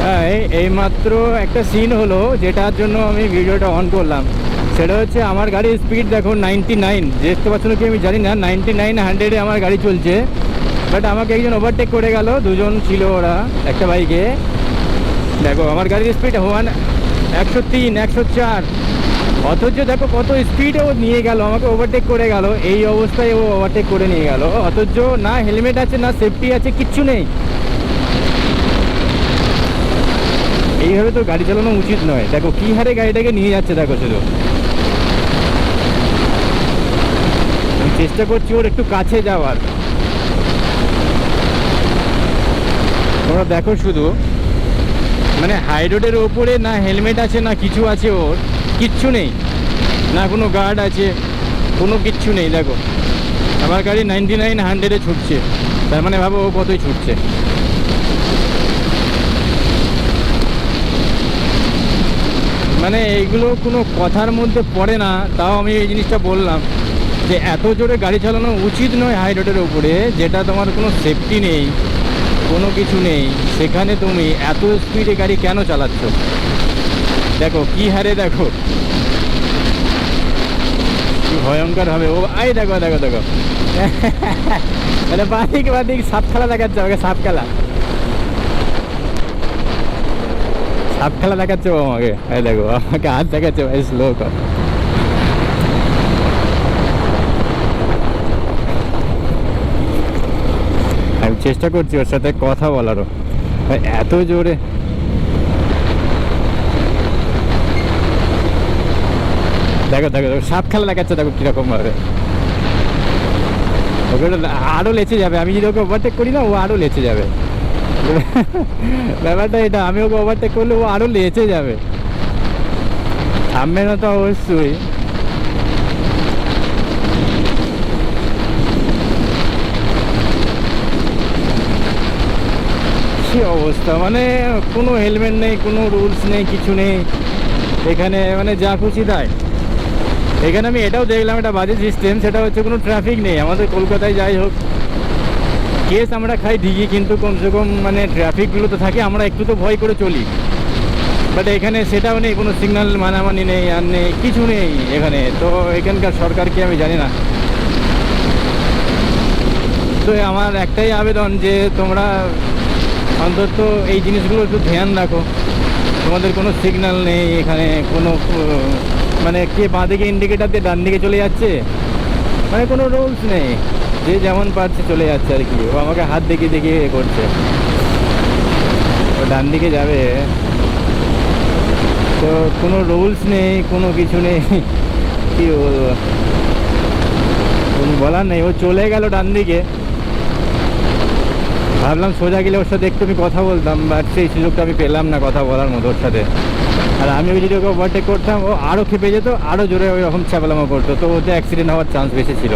হ্যাঁ এই- এইমাত্র একটা সিন হলো যেটার জন্য আমি ভিডিওটা অন করলাম। সেটা হচ্ছে আমার গাড়ির স্পিড দেখো নাইনটি নাইন দেখতে পাচ্ছ কি আমি জানি না নাইনটি নাইন হান্ড্রেডে আমার গাড়ি চলছে। বাট আমাকে একজন ওভারটেক করে গেল, দুজন ছিল ওরা, একটা বাইকে দেখো, আমার গাড়ির স্পিড ওয়ান একশো তিন, একশো চার। অথচ দেখো কত স্পিডে ও নিয়ে গেল, আমাকে ওভারটেক করে গেল। এই অবস্থায় ও ওভারটেক করে নিয়ে গেল। অথচ না হেলমেট আছে, না সেফটি আছে, কিচ্ছু নেই। এইভাবে তো গাড়ি চালানো উচিত নয়। দেখো, কি হারে গাড়িটাকে নিয়ে যাচ্ছে, দেখো শুধু। চেষ্টা করছি ওর একটু কাছে যাওয়ার। তোমরা দেখো শুধু মানে হাই রোডের ওপরে না হেলমেট আছে, না কিছু আছে ওর, কিচ্ছু নেই। না কোনো গার্ড আছে, কোনো কিচ্ছু নেই, দেখো। আমার গাড়ি নাইনটি নাইন হান্ড্রেডে ছুটছে। তার মানে ভাবো ও কতই ছুটছে। মানে এইগুলো কোনো কথার মধ্যে পড়ে না, তাও আমি এই জিনিসটা বললাম যে এত জোরে গাড়ি চালানো উচিত নয় হাই রোডের উপরে, যেটা তোমার কোনো সেফটি নেই, কোনো কিছু নেই। সেখানে তুমি এত স্পিডে গাড়ি কেন চালাচ্ছ? দেখো, কি হারে দেখো। ভয়ঙ্কর হবে। ও আই দেখো দেখো দেখো। মানে বাদিক বাদিক, সাপ খেলা দেখাচ্ছে আমাকে, সাপ খেলা। সাপ খেলা দেখাচ্ছে আমাকে? এই দেখো, আমাকে হাত দেখাচ্ছে ভাই স্লো কর আমি চেষ্টা করছি ওর সাথে কথা বলারও। এত জোরে। দেখো দেখো দেখো, সাপ খেলা দেখাচ্ছে দেখো কীরকম ভাবে ওকে আরও লেচে যাবে, আমি যদি ওকে ওভারটেক করি না, ও আরও লেচে যাবে। ব্যাপারটা এটা আমি ওকে ওভারটেক করলে ও আরও লেচে যাবে। থামবে না তো অবশ্যই। অবস্থা? মানে কোনো হেলমেট নেই, কোনো রুলস নেই, কিছু নেই। এখানে মানে যা খুশি তাই। এখানে আমি এটাও দেখলাম, একটা বাজে সিস্টেম সেটা হচ্ছে কোনো ট্রাফিক নেই। আমাদের কলকাতায় যাই হোক কেস আমরা খাই ঠিকই, কিন্তু কমসে কম মানে ট্রাফিকগুলো তো থাকে, আমরা একটু তো ভয় করে চলি। বাট এখানে সেটাও নেই, কোনো সিগন্যাল মানামানি নেই, আর নেই, কিছু নেই এখানে। তো এখানকার সরকারকে আমি জানি না। তো আমার একটাই আবেদন যে তোমরা অন্তত এই জিনিসগুলো একটু ধ্যান রাখো। তোমাদের কোনো সিগন্যাল নেই এখানে, কোনো মানে কে বাঁ দিকে ইন্ডিকেটার দিয়ে ডান দিকে চলে যাচ্ছে? মানে কোনো রুলস নেই। যে যেমন পারছে চলে যাচ্ছে আর কি। ও আমাকে হাত দেখিয়ে দেখিয়ে এ করছে। ও ডান দিকে যাবে। তো কোনো রুলস নেই, কোনো কিছু নেই। কি বলব? বলার নেই। ও চলে গেল ডান দিকে। ভাবলাম সোজা গেলে ওর সাথে একটু আমি কথা বলতাম বাট সেই সুযোগটা আমি পেলাম না কথা বলার মতো ওর সাথে। আর আমি ওই যদি ওকে ওভারটেক করতাম, ও আরও খেপে যেত আরও জোরে ওই রকম চাপালামা করতো। তো ওতে অ্যাক্সিডেন্ট হওয়ার চান্স বেশি ছিল।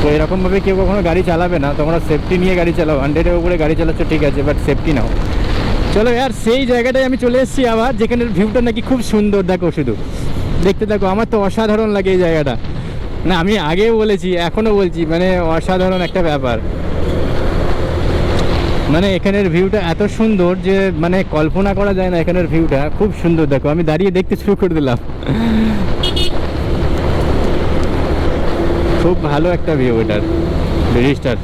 তো এরকমভাবে কেউ কখনো গাড়ি চালাবে না, তোমরা সেফটি নিয়ে গাড়ি চালাও হান্ড্রেডের উপরে গাড়ি চালাচ্ছ, ঠিক আছে বাট সেফটি নাও। চলো আর সেই জায়গাটায় আমি চলে এসেছি আবার, যেখানের ভিউটা নাকি খুব সুন্দর, দেখো শুধু। দেখতে দেখো আমার তো অসাধারণ লাগে এই জায়গাটা। না, আমি আগেও বলেছি, এখনও বলছি মানে অসাধারণ একটা ব্যাপার। মানে এখানের ভিউটা এত সুন্দর যে মানে কল্পনা করা যায় না এখানের ভিউটা খুব সুন্দর, দেখো, আমি দাঁড়িয়ে দেখতে শুরু করে দিলাম। খুব ভালো একটা ভিউ এটার ব্রিজটার